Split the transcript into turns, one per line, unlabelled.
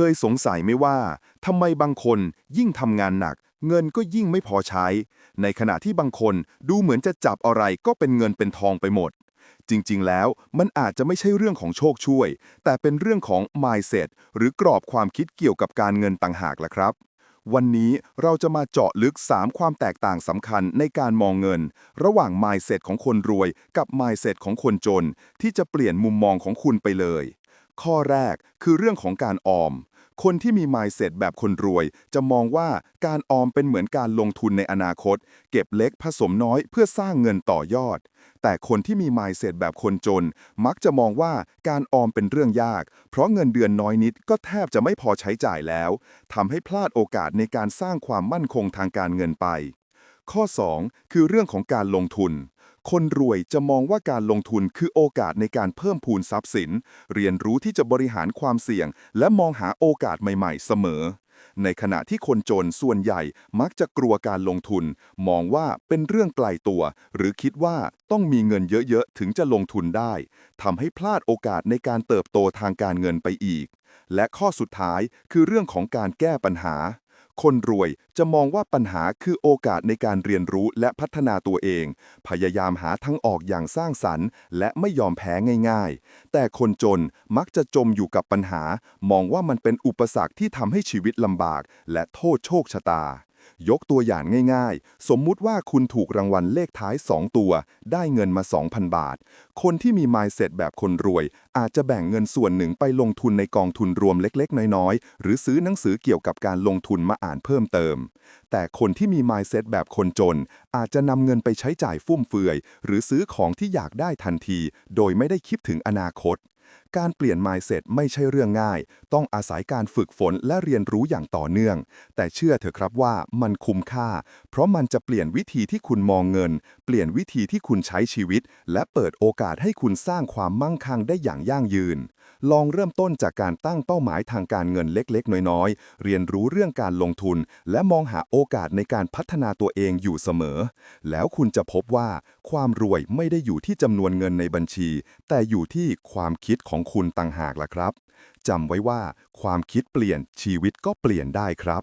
เคยสงสัยไหมว่าทำไมบางคนยิ่งทำงานหนัก เงินก็ยิ่งไม่พอใช้ ในขณะที่บางคนดูเหมือนจะจับอะไรก็เป็นเงินเป็นทองไปหมด จริงๆ แล้วมันอาจจะไม่ใช่เรื่องของโชคช่วย แต่เป็นเรื่องของ mindset หรือกรอบความคิดเกี่ยวกับการเงินต่างหากล่ะครับ วันนี้เราจะมาเจาะลึก 3 ความแตกต่างสำคัญในการมองเงิน ระหว่าง mindset ของคนรวยกับ mindset ของคนจน ที่จะเปลี่ยนมุมมองของคุณไปเลยข้อแรกคือเรื่องของการออม คนที่มี mindset แบบคนรวย จะมองว่าการออมเป็นเหมือนการลงทุนในอนาคต เก็บเล็กผสมน้อยเพื่อสร้างเงินต่อยอด แต่คนที่มี mindset แบบคนจน มักจะมองว่าการออมเป็นเรื่องยาก เพราะเงินเดือนน้อยนิดก็แทบจะไม่พอใช้จ่ายแล้วทำให้พลาดโอกาสในการสร้างความมั่นคงทางการเงินไป ข้อ 2 คือเรื่องของการลงทุน คนรวยจะมองว่าการลงทุนคือโอกาสในการเพิ่มพูนทรัพย์สิน เรียนรู้ที่จะบริหารความเสี่ยง และมองหาโอกาสใหม่ๆ เสมอ ในขณะที่คนจนส่วนใหญ่มักจะกลัวการลงทุน มองว่าเป็นเรื่องไกลตัว หรือคิดว่าต้องมีเงินเยอะๆ ถึงจะลงทุนได้ทำให้พลาดโอกาสในการเติบโตทางการเงินไปอีก และข้อสุดท้ายคือเรื่องของการแก้ปัญหา คนรวยจะมองว่าปัญหาคือโอกาสในการเรียนรู้และพัฒนาตัวเอง พยายามหาทางออกอย่างสร้างสรรค์ และไม่ยอมแพ้ง่ายๆ แต่คนจนมักจะจมอยู่กับปัญหา มองว่ามันเป็นอุปสรรคที่ทำให้ชีวิตลำบาก และโทษโชคชะตา ยกตัวอย่างง่ายๆ สมมุติว่าคุณถูกรางวัลเลขท้าย 2 ตัว ได้เงินมา 2,000 บาท คนที่มี mindset แบบคนรวย อาจจะแบ่งเงินส่วนหนึ่งไปลงทุนในกองทุนรวมเล็กๆ น้อยๆ หรือซื้อหนังสือเกี่ยวกับการลงทุนมาอ่านเพิ่มเติม แต่คนที่มี mindset แบบคนจน อาจจะนำเงินไปใช้จ่ายฟุ่มเฟือย หรือซื้อของที่อยากได้ทันที โดยไม่ได้คิดถึงอนาคตการเปลี่ยน mindset ไม่ใช่เรื่องง่าย ต้องอาศัยการฝึกฝนและเรียนรู้อย่างต่อเนื่อง แต่เชื่อเถอะครับว่ามันคุ้มค่า เพราะมันจะเปลี่ยนวิธีที่คุณมองเงิน เปลี่ยนวิธีที่คุณใช้ชีวิต และเปิดโอกาสให้คุณสร้างความมั่งคั่งได้อย่างยั่งยืน ลองเริ่มต้นจากการตั้งเป้าหมายทางการเงินเล็กๆ น้อยๆ เรียนรู้เรื่องการลงทุน และมองหาโอกาสในการพัฒนาตัวเองอยู่เสมอ แล้วคุณจะพบว่าความรวยไม่ได้อยู่ที่จำนวนเงินในบัญชี แต่อยู่ที่ความคิดของของคุณต่างหากล่ะครับจำไว้ว่าความคิดเปลี่ยนชีวิตก็เปลี่ยนได้ครับ